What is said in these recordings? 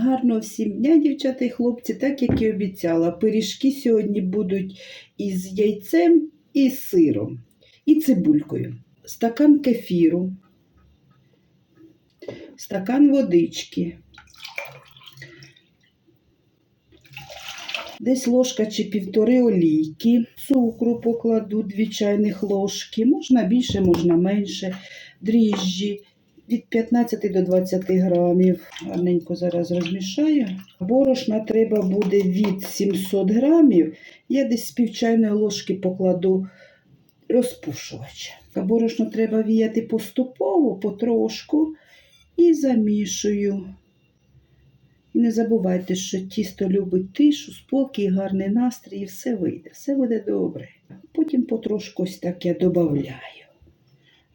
Гарно всім дня, дівчата і хлопці, так як і обіцяла. Пиріжки сьогодні будуть із яйцем і сиром, і цибулькою. Стакан кефіру, стакан водички. Десь ложка чи півтори олійки, цукру покладу, дві чайних ложки, можна більше, можна менше, дріжджі від 15 до 20 грамів. Гарненько зараз розмішаю. Борошна треба буде від 700 грамів. Я десь з пів чайної ложки покладу розпушувач. Борошно треба віяти поступово, потрошку і замішую. І не забувайте, що тісто любить тишу, спокій, гарний настрій, і все вийде, все буде добре. Потім потрошку ось так я додаю.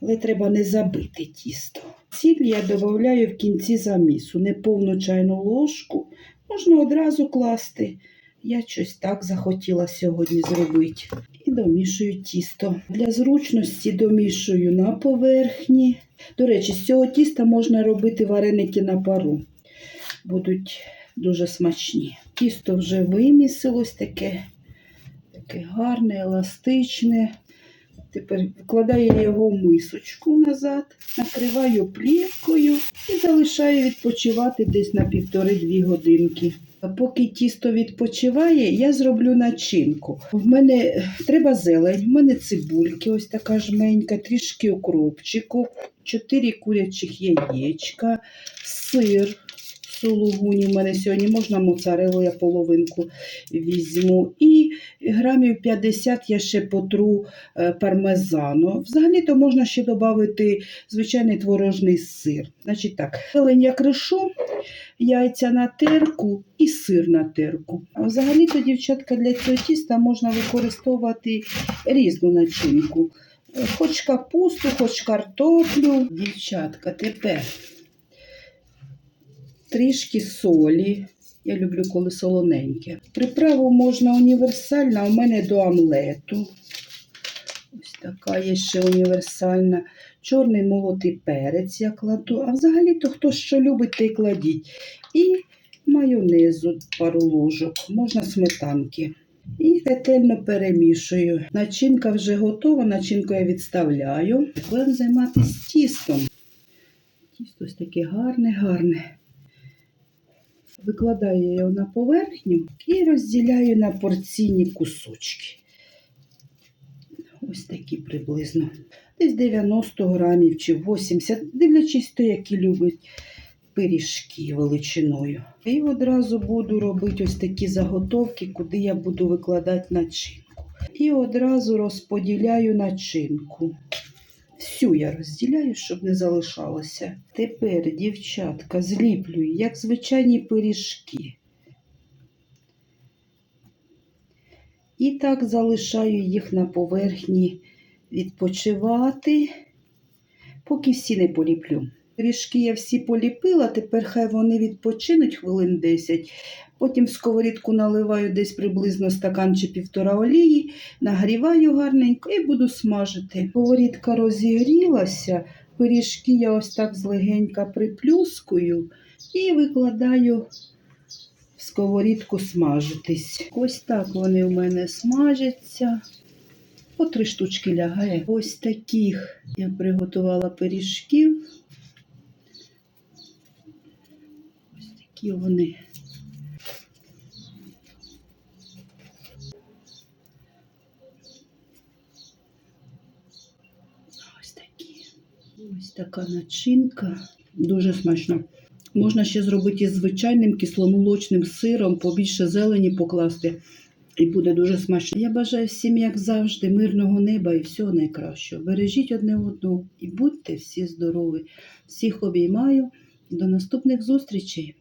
Але треба не забити тісто. Сіль я додаю в кінці замісу, не повну чайну ложку. Можна одразу класти. Я щось так захотіла сьогодні зробити. І домішую тісто. Для зручності домішую на поверхні. До речі, з цього тіста можна робити вареники на пару будуть дуже смачні. Тісто вже вимісилось, таке, таке гарне, еластичне. Тепер вкладаю його в мисочку назад, накриваю плівкою і залишаю відпочивати десь на півтори-дві годинки. Поки тісто відпочиває, я зроблю начинку. В мене треба зелень, в мене цибульки, ось така жменька, трішки укропчику, 4 курячих яєчка, сир. Сулугуні в мене сьогодні можна моцарелу, я половинку візьму. І грамів 50 я ще потру е, пармезану. Взагалі-то можна ще додати звичайний творожний сир. Значить так, зелень я кришу, яйця на терку і сир на терку. А взагалі-то, дівчатка, для цього тіста можна використовувати різну начинку. Хоч капусту, хоч картоплю. Дівчатка, тепер трішки солі. Я люблю, коли солоненьке. Приправу можна універсальна, у мене до омлету. Ось така є ще універсальна. Чорний молотий перець я кладу. А взагалі-то хто що любить, те й кладіть. І майонезу пару ложок, можна сметанки. І ретельно перемішую. Начинка вже готова, начинку я відставляю. Будемо займатися тістом. Тісто ось таке гарне, гарне. Викладаю його на поверхню і розділяю на порційні кусочки. Ось такі приблизно. Десь 90 грамів чи 80, дивлячись то, які люблять пиріжки величиною. І одразу буду робити ось такі заготовки, куди я буду викладати начинку. І одразу розподіляю начинку. Всю я розділяю, щоб не залишалося. Тепер, дівчатка, зліплюю, як звичайні пиріжки. І так залишаю їх на поверхні відпочивати, поки всі не поліплю. Пиріжки я всі поліпила, тепер хай вони відпочинуть хвилин 10. Потім в сковорідку наливаю десь приблизно стакан чи півтора олії, нагріваю гарненько і буду смажити. Сковорідка розігрілася, пиріжки я ось так злегенька приплюскую і викладаю в сковорідку смажитись. Ось так вони у мене смажаться. По три штучки лягає. Ось таких я приготувала пиріжків. Ось такі вони. Ось такі. Ось така начинка. Дуже смачна. Можна ще зробити із звичайним кисломолочним сиром, побільше зелені покласти. І буде дуже смачно. Я бажаю всім, як завжди, мирного неба і всього найкращого. Бережіть одне одного і будьте всі здорові. Всіх обіймаю. До наступних зустрічей!